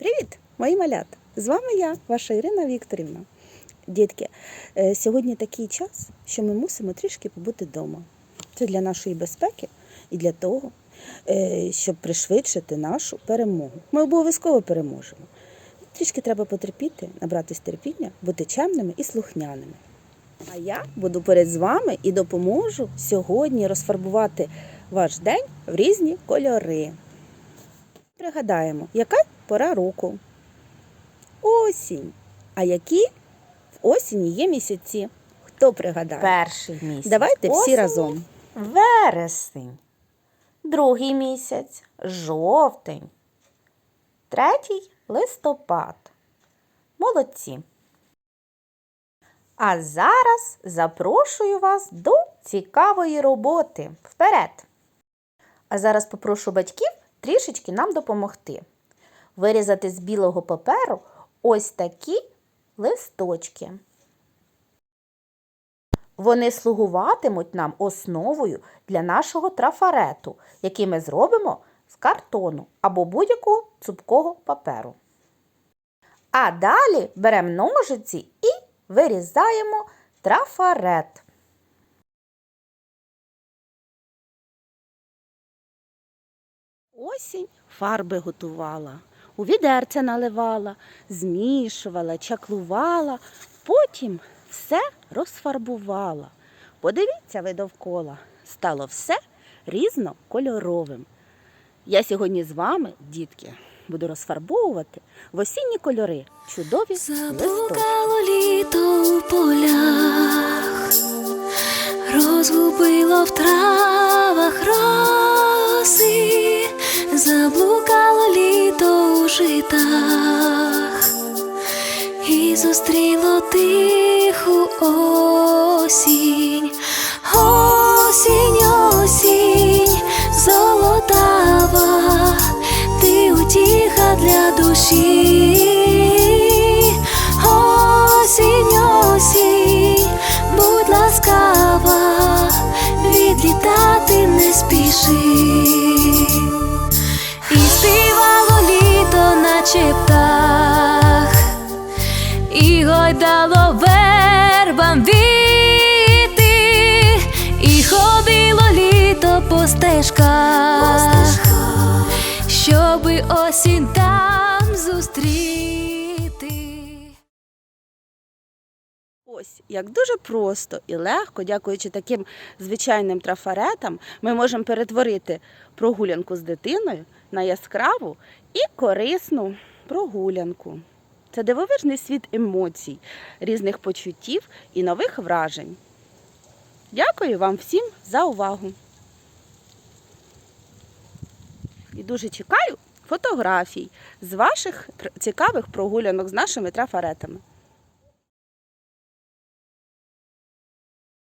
Привіт, мої малята! З вами я, ваша Ірина Вікторівна. Дітки, е, сьогодні такий час, що ми мусимо трішки побути вдома. Це для нашої безпеки і для того, е, щоб пришвидшити нашу перемогу. Ми обов'язково переможемо. Трішки треба потерпіти, набратись терпіння, бути чемними і слухняними. А я буду поряд з вами і допоможу сьогодні розфарбувати ваш день в різні кольори. Пригадаємо, яка пора року? Осінь. А які в осені є місяці? Хто пригадає? Перший місяць. Давайте всі разом. Вересень. Другий місяць жовтень. Третій листопад. Молодці. А зараз запрошую вас до цікавої роботи. Вперед! А зараз попрошу батьків трішечки нам допомогти. Вирізати з білого паперу ось такі листочки. Вони слугуватимуть нам основою для нашого трафарету, який ми зробимо з картону або будь-якого цупкого паперу. А далі беремо ножиці і вирізаємо трафарет. Осінь фарби готувала, у відерце наливала, змішувала, чаклувала, потім все розфарбувала. Подивіться ви довкола, стало все різнокольоровим. Я сьогодні з вами, дітки, буду розфарбовувати в осінні кольори чудові. Заблукало літо у полях, розгубило в травах роси, заблукало житах, і зустріло тиху осінь, осінь, осінь, золотава, ти утіха для душі. Осінь, осінь, будь ласкава, відлітати не спіши. По стежках, щоби осінь там зустріти. Ось як дуже просто і легко, дякуючи таким звичайним трафаретам, ми можемо перетворити прогулянку з дитиною на яскраву і корисну прогулянку. Це дивовижний світ емоцій, різних почуттів і нових вражень. Дякую вам всім за увагу. І дуже чекаю фотографій з ваших цікавих прогулянок з нашими трафаретами.